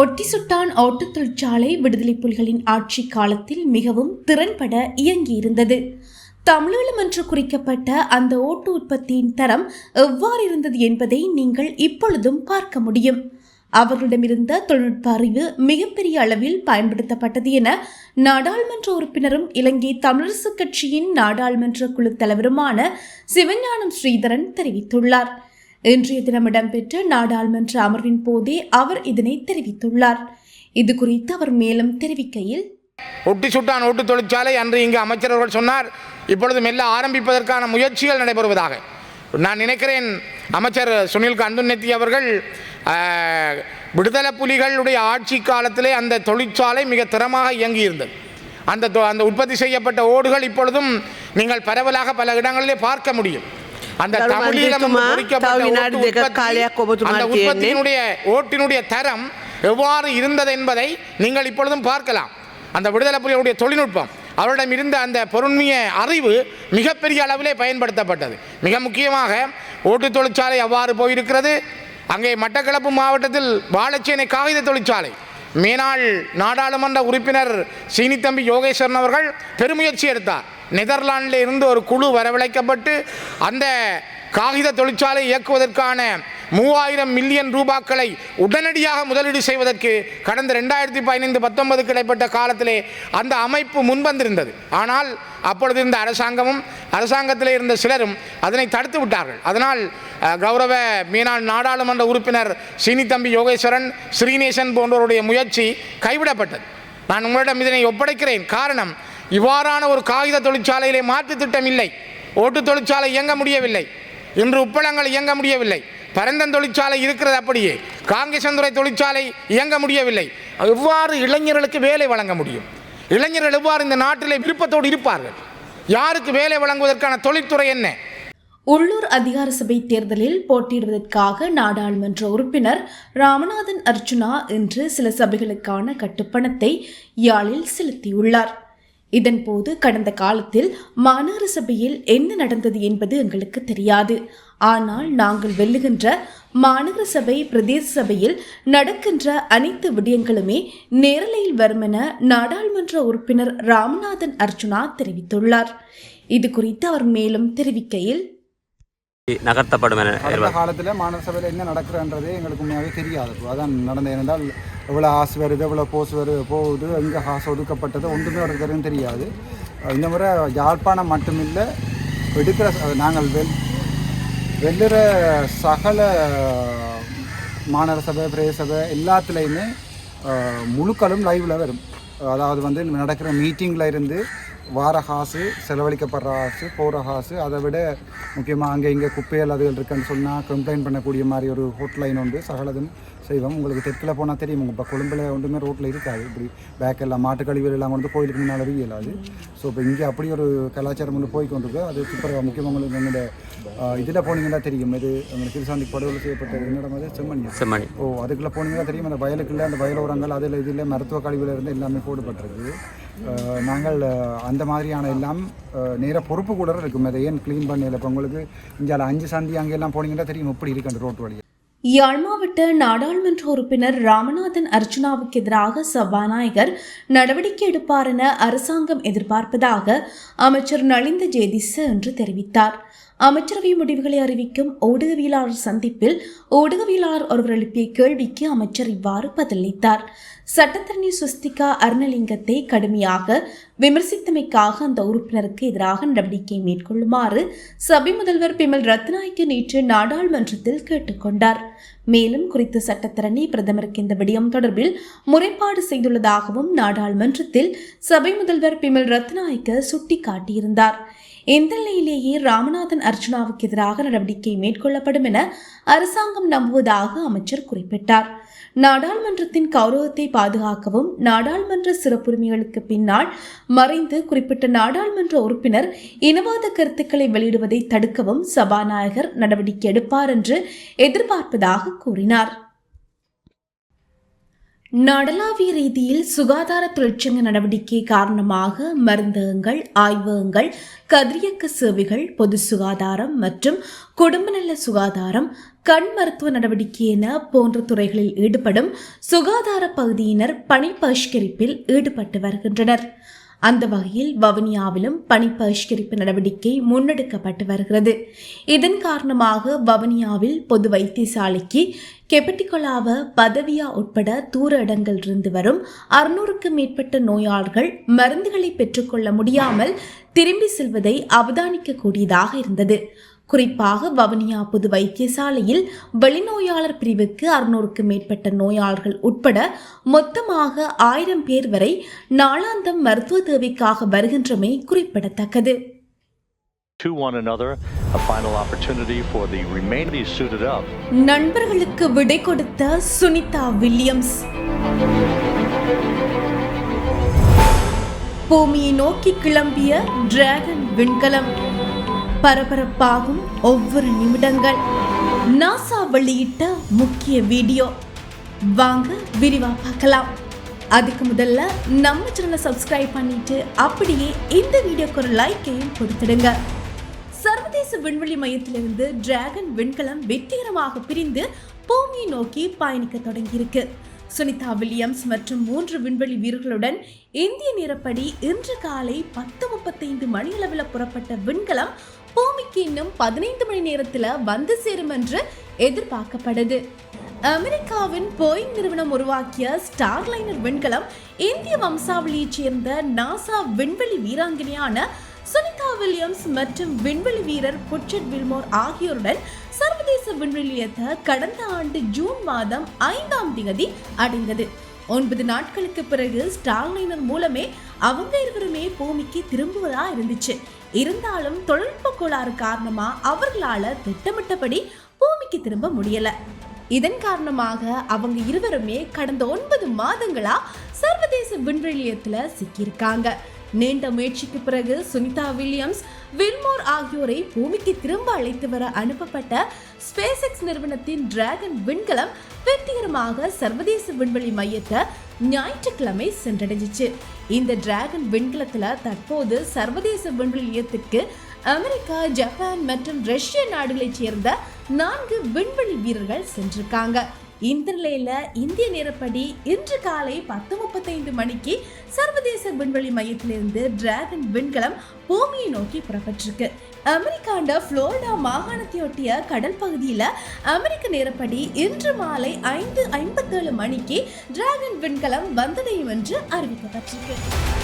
ஒட்டிசுட்டான் ஓட்டுத் தொழிற்சாலை விடுதலை புலிகளின் ஆட்சி காலத்தில் மிகவும் திறன்பட இயங்கியிருந்தது. தமிழீழம் என்று குறிக்கப்பட்ட அந்த ஓட்டு உற்பத்தியின் தரம் எவ்வாறு இருந்தது என்பதை நீங்கள் இப்பொழுதும் பார்க்க முடியும். அவர்களிடமிருந்த தொழில்நுட்ப அறிவு மிகப்பெரிய அளவில் பயன்படுத்தப்பட்டது என நாடாளுமன்ற உறுப்பினரும் இலங்கை தமிழரசுக் கட்சியின் நாடாளுமன்ற குழு தலைவருமான சிவஞானம் ஸ்ரீதரன் தெரிவித்துள்ளார். இன்றைய தினம் இடம்பெற்ற நாடாளுமன்ற அமர்வின் போதே அவர் இதனை தெரிவித்துள்ளார். இது குறித்து அவர் மேலும் தெரிவிக்கையில் ஒட்டி சுட்டான் ஓட்டு தொழிற்சாலை அன்று இங்கு அமைச்சர் அவர்கள் சொன்னார் இப்பொழுது மெல்ல ஆரம்பிப்பதற்கான முயற்சிகள் நடைபெறுவதாக. நான் நினைக்கிறேன் அமைச்சர் சுனில் கந்துநெத்தி அவர்கள் விடுதலை புலிகளுடைய ஆட்சி காலத்திலே அந்த தொழிற்சாலை மிக திறமாக இயங்கியிருந்தது. அந்த தொ- அந்த உற்பத்தி செய்யப்பட்ட ஓடுகள் இப்பொழுதும் நீங்கள் பரவலாக பல இடங்களிலே பார்க்க முடியும். அந்த தமிழீழம் உற்பத்தியினுடைய ஓட்டினுடைய தரம் எவ்வாறு இருந்தது என்பதை நீங்கள் இப்பொழுதும் பார்க்கலாம். அந்த விடுதலை புலிகளுடைய தொழில்நுட்பம் அவரிடம் இருந்த அந்த பொருண்மைய அறிவு மிகப்பெரிய அளவிலே பயன்படுத்தப்பட்டது. மிக முக்கியமாக ஓட்டு தொழிற்சாலை அவ்வாறு போயிருக்கிறது. அங்கே மட்டக்களப்பு மாவட்டத்தில் வாழைச்சேனை காகித தொழிற்சாலை மேனாள் நாடாளுமன்ற உறுப்பினர் சீனித்தம்பி யோகேஸ்வரன் அவர்கள் பெருமுயற்சி எடுத்தார். நெதர்லாண்டில் இருந்து ஒரு குழு வரவழைக்கப்பட்டு அந்த காகித தொழிற்சாலை இயக்குவதற்கான மூவாயிரம் மில்லியன் ரூபாக்களை உடனடியாக முதலீடு செய்வதற்கு கடந்த ரெண்டாயிரத்தி பதினைந்து பத்தொன்பதுக்கு இடைப்பட்ட காலத்திலே அந்த அமைப்பு முன்வந்திருந்தது. ஆனால் அப்பொழுது இருந்த அரசாங்கமும் அரசாங்கத்திலே இருந்த சிலரும் அதனை தடுத்து விட்டார்கள். அதனால் கௌரவ மீனாள் நாடாளுமன்ற உறுப்பினர் சீனித்தம்பி யோகேஸ்வரன் ஸ்ரீநேசன் போன்றோருடைய முயற்சி கைவிடப்பட்டது. நான் உங்களிடம் இதனை ஒப்படைக்கிறேன். காரணம் இவ்வாறான ஒரு காகித தொழிற்சாலையிலே மாற்று திட்டம் இல்லை. ஓட்டு தொழிற்சாலை இயங்க முடியவில்லை. இன்று உப்பளங்கள் இயங்க முடியவில்லை. பரந்தன் தொழிற்சாலை இருக்கிறது அப்படியே. காங்கேசந்துறை தொழிற்சாலை இயங்க முடியவில்லை. எவ்வாறு இளைஞர்களுக்கு வேலை வழங்க முடியும்? இளைஞர்கள் எவ்வாறு இந்த நாட்டிலே விருப்பத்தோடு இருப்பார்கள்? யாருக்கு வேலை வழங்குவதற்கான தொழில்துறை என்ன? உள்ளூர் அதிகார சபை தேர்தலில் போட்டியிடுவதற்காக நாடாளுமன்ற உறுப்பினர் ராமநாதன் அர்ச்சுனா இன்று சில சபைகளுக்கான கட்டுப்பணத்தை யாழில் செலுத்தியுள்ளார். இதன்போது கடந்த காலத்தில் மாநகர சபையில் என்ன நடந்தது என்பது எங்களுக்கு தெரியாது. ஆனால் நாங்கள் வெல்லுகின்ற மாநகர சபை பிரதேச சபையில் நடக்கின்ற அனைத்து விடயங்களுமே நேரலையில் வரும் என நாடாளுமன்ற உறுப்பினர் ராமநாதன் அர்ஜுனா தெரிவித்துள்ளார். இது குறித்து அவர் மேலும் தெரிவிக்கையில் நகர்த்தப்படும் என காலத்தில் மாநகர சபையில் என்ன நடக்கிறன்றதே எங்களுக்கு உண்மையாகவே தெரியாது. அதான் நடந்தது ஏனென்றால் எவ்வளோ ஆசு வருது எவ்வளோ போஸ் வருது போகுது எங்கே காசு ஒதுக்கப்பட்டது ஒன்றுமே தெரியும் தெரியாது. இந்த முறை யாழ்ப்பாணம் மட்டுமில்லை எடுக்கிற நாங்கள் வெல் வெல்லுற சகல மாநகர சபை பிரதேச சபை எல்லாத்துலேயுமே முழுக்களும் லைவில் வரும். அதாவது வந்து நடக்கிற மீட்டிங்கில் இருந்து வார காசு செலவழிக்கப்படுற காசு போகிற காசு அதை விட முக்கியமாக அங்கே இங்கே குப்பைகள் அதுகள் இருக்குன்னு சொன்னால் கம்ப்ளைண்ட் பண்ணக்கூடிய மாதிரி ஒரு ஹோட்லைன் உண்டு. சகலதும் செய்வோம் உங்களுக்கு தெற்கில் போனால் தெரியும். இப்போ கொழும்பில் ஒன்றுமே ரோட்டில் இருக்காது. இப்படி பேக் எல்லாம் மாட்டு கழிவுகள் எல்லாம் வந்து கோயிலுக்கு முன்னால் இயலாது ஸோ இப்போ இங்கே அப்படி ஒரு கலாச்சாரம் ஒன்று போய் கொண்டிருக்கு. அது சூப்பராக முக்கியமாக உங்களுக்கு எங்களோட இதில் போனீங்கன்னா தெரியும். இது உங்களுக்கு திருசாந்தி படுகொலை செய்யப்பட்ட என்னிடம் அது செம்மணி. செம்மணி. ஓ அதுக்குள்ளே போனீங்கன்னா தெரியும். அந்த வயலுக்குள்ள அந்த வயலோரங்கள் அதில் இதில் மருத்துவ கழிவுல இருந்து எல்லாமே போடப்பட்டிருக்கு. நாங்கள் அந்த மாதிரியான எல்லாம் நேர பொறுப்பு கூட இருக்கும். அதை ஏன் க்ளீன் பண்ணல? இப்போ உங்களுக்கு இங்கே அஞ்சு சந்தி அங்கெல்லாம் போனீங்கன்னா தெரியும். எப்படி இருக்கு அந்த ரோட்டு வழி யாழ் மாவட்ட நாடாளுமன்ற உறுப்பினர் ராமநாதன் அர்ஜுனாவுக்கு எதிராக சபாநாயகர் நடவடிக்கை எடுப்பார் என அரசாங்கம் எதிர்பார்ப்பதாக அமைச்சர் நலிந்த ஜேதிச என்று தெரிவித்தார். அமைச்சரவை முடிவுகளை அறிவிக்கும் ஊடகவியலாளர் சந்திப்பில் ஊடகவியலாளர் ஒருவர் எழுப்பிய கேள்விக்கு அமைச்சர் இவ்வாறு பதிலளித்தார். சட்டத்தரணி சுஸ்திகா அருணலிங்கத்தை கடுமையாக விமர்சித்தமைக்காக அந்த உறுப்பினருக்கு எதிராக நடவடிக்கை மேற்கொள்ளுமாறு சபை முதல்வர் பிமல் ரத்நாயக்கு நேற்று நாடாளுமன்றத்தில் கேட்டுக்கொண்டார். மேலும் குறித்த சட்டத்தரணி பிரதமருக்கு இந்த விடயம் தொடர்பில் முறைப்பாடு செய்துள்ளதாகவும் நாடாளுமன்றத்தில் சபை முதல்வர் பிமல் ரத்நாயக்க சுட்டிக்காட்டியிருந்தார். எந்த நிலையிலேயே ராமநாதன் அர்ஜுனாவுக்கு எதிராக நடவடிக்கை மேற்கொள்ளப்படும் என அரசாங்கம் நம்புவதாக அமைச்சர் குறிப்பிட்டார். நாடாளுமன்றத்தின் கௌரவத்தை பாதுகாக்கவும் நாடாளுமன்ற சிறப்புரிமைகளுக்கு பின்னால் மறைந்து குறிப்பிட்ட நாடாளுமன்ற உறுப்பினர் இனவாத கருத்துக்களை வெளியிடுவதை தடுக்கவும் சபாநாயகர் நடவடிக்கை எடுப்பார் என்று எதிர்பார்ப்பதாக கூறினார். நாடளாவிய ரீதியில் சுகாதார தொழிற்சங்க நடவடிக்கை காரணமாக மருந்தகங்கள் ஆய்வகங்கள் கதிரியக்க சேவைகள் பொது சுகாதாரம் மற்றும் குடும்ப நல சுகாதாரம் கண் மருத்துவ நடவடிக்கை என போன்ற துறைகளில் ஈடுபடும் சுகாதார பகுதியினர் பணி பகிஷ்கரிப்பில் ஈடுபட்டு வருகின்றனர். அந்த வகையில் வவுனியாவிலும் பணி பகிஷ்கரிப்பு நடவடிக்கை முன்னெடுக்கப்பட்டு வருகிறது. இதன் காரணமாக வவுனியாவில் பொது வைத்தியசாலைக்கு கெபட்டிகொலாவ பதவியா உட்பட தூர இடங்களிலிருந்து வரும் அறுநூறுக்கும் மேற்பட்ட நோயாளர்கள் மருந்துகளை பெற்றுக்கொள்ள முடியாமல் திரும்பி செல்வதை அவதானிக்கக்கூடியதாக இருந்தது. குறிப்பாக வவுனியா பொது வைத்தியசாலையில் வெளிநோயாளர் பிரிவுக்கு அறுநூறுக்கும் மேற்பட்ட நோயாளர்கள் உட்பட மொத்தமாக ஆயிரம் பேர் வரை நாளாந்தம் மருத்துவ தேவைக்காக வருகின்றமை குறிப்பிடத்தக்கது. நண்பர்களுக்கு விடை கொடுத்த சுனிதா வில்லியம்ஸ். பூமியை நோக்கி கிளம்பிய டிராகன் விண்கலம். பரபரப்பாகும் ஒவ்வொரு நிமிடங்கள். நாசா வெளியிட்ட முக்கிய வீடியோ. வாங்க விரிவா பார்க்கலாம். அதுக்கு முதல்ல நம்ம சேனலை சப்ஸ்கிரைப் பண்ணிட்டு அப்படியே இந்த வீடியோக்கு ஒரு லைக்கையும் கொடுத்துடுங்க. சர்வதேச விண்வெளி மையத்திலிருந்து டிராகன் விண்கலம் வெற்றிகரமாக பிரிந்து பூமியை நோக்கி பயணிக்க தொடங்கியிருக்கு. சுனிதா வில்லியம்ஸ் மற்றும் மூன்று விண்வெளி வீரர்களுடன் இந்திய நேரப்படி இன்று காலை பத்து முப்பத்தைந்து மணியளவில் புறப்பட்ட விண்கலம் பூமிக்கு இன்னும் பதினைந்து மணி நேரத்தில் வந்து சேரும் என்று எதிர்பார்க்கப்படுது. அமெரிக்காவின் போயிங் நிறுவனம் உருவாக்கிய ஸ்டார்லைனர் விண்கலம் இந்திய வம்சாவளியைச் சேர்ந்த நாசா விண்வெளி வீராங்கனையான சுனிதா வில்லியம்ஸ் மற்றும் விண்வெளி வீரர் புட்சட் வில்மோர் ஆகியோருடன் சர்வதேச விண்வெளியத்தை கடந்த ஆண்டு ஜூன் மாதம் ஐந்தாம் தேதி அடைந்தது. ஒன்பது நாட்களுக்கு பிறகு ஸ்டார்லைனர் மூலமே அவங்க இருவருமே பூமிக்கு திரும்புவதா இருந்துச்சு. இருந்தாலும் தொழில்நுட்ப கோளாறு காரணமா அவர்களால திட்டமிட்டபடி பூமிக்கு திரும்ப முடியல. இதன் காரணமாக அவங்க இருவருமே கடந்த ஒன்பது மாதங்களா சர்வதேச விண்வெளியத்துல சிக்கியிருக்காங்க. நீண்ட முயற்சிக்கு பிறகு சுனிதா வில்லியம்ஸ் வில்மோர் ஆகியோரை பூமிக்கு திரும்ப அழைத்து வர அனுப்பப்பட்ட ஸ்பேஸ் எக்ஸ் நிறுவனத்தின் டிராகன் விண்கலம் வெற்றிகரமாக சர்வதேச விண்வெளி மையத்தை ஞாயிற்றுக்கிழமை சென்றடைஞ்சிச்சு. இந்த டிராகன் விண்கலத்துல தற்போது சர்வதேச விண்வெளி அமெரிக்கா ஜப்பான் மற்றும் ரஷ்ய நாடுகளைச் சேர்ந்த நான்கு விண்வெளி வீரர்கள் சென்றிருக்காங்க. இந்த நிலையில இந்திய நேரப்படி இன்று காலை பத்து முப்பத்தைந்து மணிக்கு சர்வதேச விண்வெளி மையத்திலிருந்து டிராகன் விண்கலம் பூமியை நோக்கி புறப்பட்டிருக்கு. அமெரிக்காண்ட புளோரிடா மாகாணத்தையொட்டிய கடல் பகுதியில் அமெரிக்க நேரப்படி இன்று மாலை ஐந்து ஐம்பத்தேழு மணிக்கு டிராகன் விண்கலம் வந்தடையும் என்று அறிவிக்கப்பட்டிருக்கு.